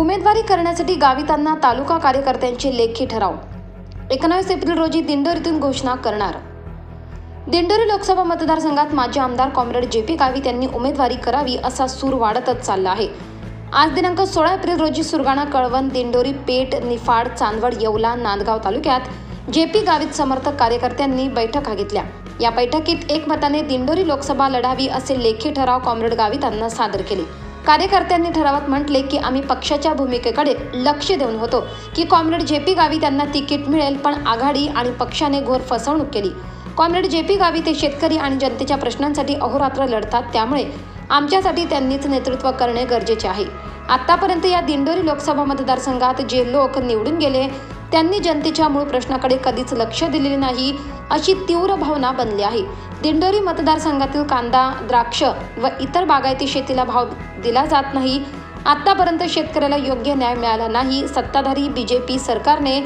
उमेदवारी करण्यासाठी गावितांना तालुका कार्यकर्त्यांचे लेखी ठराव. एकोणावीस एप्रिल रोजी दिंडोरीतून घोषणा करणार. दिंडोरी लोकसभा मतदारसंघात माजी आमदार कॉम्रेड जे पी गावित यांनी उमेदवारी करावी असा सूर वाढतच चालला आहे. आज दिनांक सोळा एप्रिल रोजी सुरगाणा कळवण दिंडोरी पेठ निफाड चांदवड येवला नांदगाव तालुक्यात जे पी गावित समर्थक कार्यकर्त्यांनी बैठका घेतल्या. या बैठकीत एकमताने दिंडोरी लोकसभा लढावी असे लेखी ठराव कॉम्रेड गावितांना सादर केले. कार्यकर्त्यांनी ठरावात म्हटले की आम्ही पक्षाच्या भूमिकेकडे लक्ष देऊन होतो की कॉम्रेड जे पी गावी त्यांना तिकीट मिळेल पण आघाडी आणि पक्षाने घोर फसवणूक केली. कॉम्रेड जे पी गावी ते शेतकरी आणि जनतेच्या प्रश्नांसाठी अहोरात्र लढतात त्यामुळे आमच्यासाठी त्यांनीच नेतृत्व करणे गरजेचे आहे. आतापर्यंत या दिंडोरी लोकसभा मतदारसंघात जे लोक निवडून गेले त्यांनी जनतेच्या मूळ प्रश्नाकडे कधीच लक्ष दिलेले नाही अशी तीव्र भावना बनली आहे. दिंडोरी मतदारसंघातील कांदा द्राक्ष व इतर बागायती शेतीला भाव दिला जात नाही. आतापर्यंत शेतकऱ्याला योग्य न्याय मिळाला नाही. सत्ताधारी बी जे पी सरकारने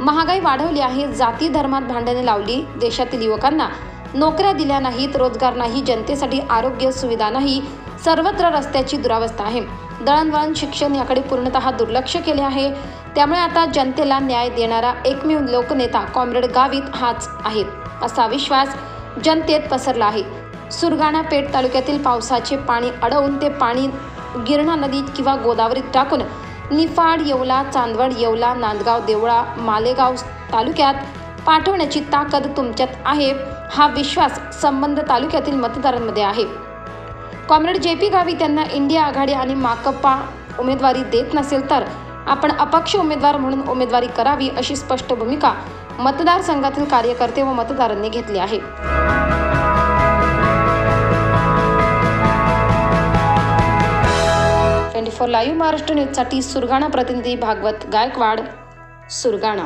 महागाई वाढवली आहे जाती धर्मात भांडणे लावली देशातील युवकांना. नोकऱ्या दिल्या नाहीत रोजगार नाही जनतेसाठी आरोग्य सुविधा नाही सर्वत्र रस्त्याची दुरावस्था आहे. दळणवळण शिक्षण याकडे पूर्णतः दुर्लक्ष केले आहे. त्यामुळे आता जनतेला न्याय देणारा एकमेव लोकनेता कॉम्रेड गावित हाच आहे असा विश्वास जनतेत पसरला आहे. सुरगाणा पेठ तालुक्यातील पावसाचे पाणी अडवून ते पाणी गिरणा नदीत किंवा गोदावरीत टाकून निफाड येवला चांदवड येवला नांदगाव देवळा मालेगाव तालुक्यात पाठवण्याची ताकद तुमच्यात आहे हा विश्वास संबंध तालुक्यातील मतदारांमध्ये आहे. कॉम्रेड जे पी गावी त्यांना इंडिया आघाडी आणि माकप्पा उमेदवारी देत नसेल तर आपण अपक्ष उमेदवार म्हणून उमेदवारी करावी अशी स्पष्ट भूमिका मतदारसंघातील कार्यकर्ते व मतदारांनी घेतली आहे. ट्वेंटी फोर लाईव्ह महाराष्ट्र न्यूजसाठी सुरगाणा प्रतिनिधी भागवत गायकवाड सुरगाणा.